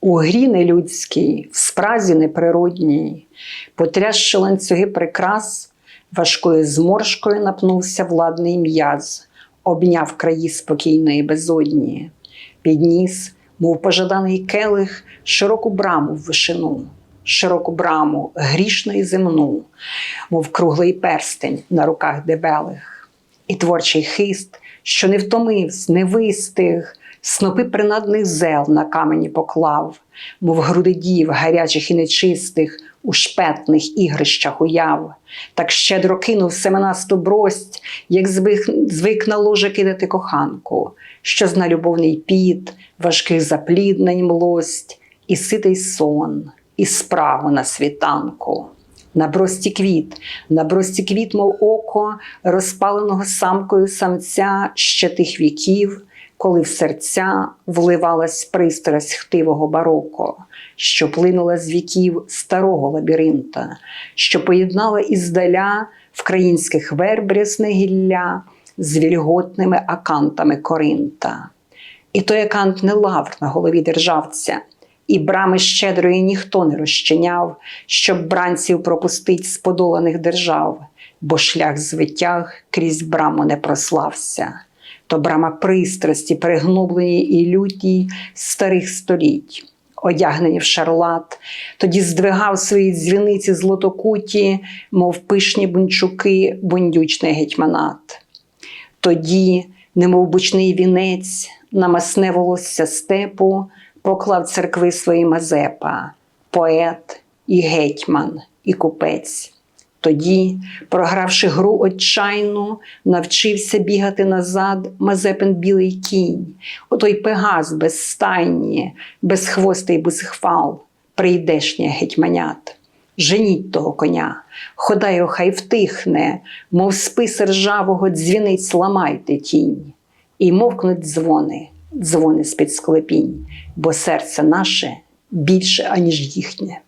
У грі нелюдській, в спразі неприродній, потрясши ланцюги прикрас, важкою зморшкою напнувся владний м'яз, обняв краї спокійної безодні, підніс, мов пожаданий келих, широку браму в вишину, широку браму грішну і земну, мов круглий перстень на руках дебелих, і творчий хист, що не втомився, не вистиг, снопи принадних зел на камені поклав, мов груди дів гарячих і нечистих у шпетних ігрищах уяв, так щедро кинув семенасту брость, як звик, звик на ложе кидати коханку, що зна любовний піт, важких запліднень млость, і ситий сон, і справу на світанку. На брості квіт, на брості квіт, мов око, розпаленого самкою самця ще тих віків, коли в серця вливалась пристрасть хтивого бароко, що плинула з віків старого лабіринта, що поєднала іздаля вкраїнських верб рясне гілля з вільготними акантами Коринта. І той акант не лавр на голові державця, і брами щедрої ніхто не розчиняв, щоб бранців пропустить з подоланих держав, бо шлях звитяг крізь браму не прослався. То брама пристрасті, перегнобленій і лютій старих століть, одягнені в шарлат, тоді здвигав свої дзвіниці злотокуті, мов пишні бунчуки, бундючний гетьманат. Тоді, немов бучний вінець, на масне волосся степу поклав церкви свої Мазепа, поет і гетьман, і купець. Тоді, програвши гру отчайну, навчився бігати назад Мазепин білий кінь, отой пегас без стайні, без хвоста й без хвал, прийдешнє гетьманят. Женіть того коня, хода його хай втихне, мов спис ржавого дзвіниць ламайте тінь, і мовкнуть дзвони, дзвони з-під склепінь, бо серце наше більше, аніж їхнє.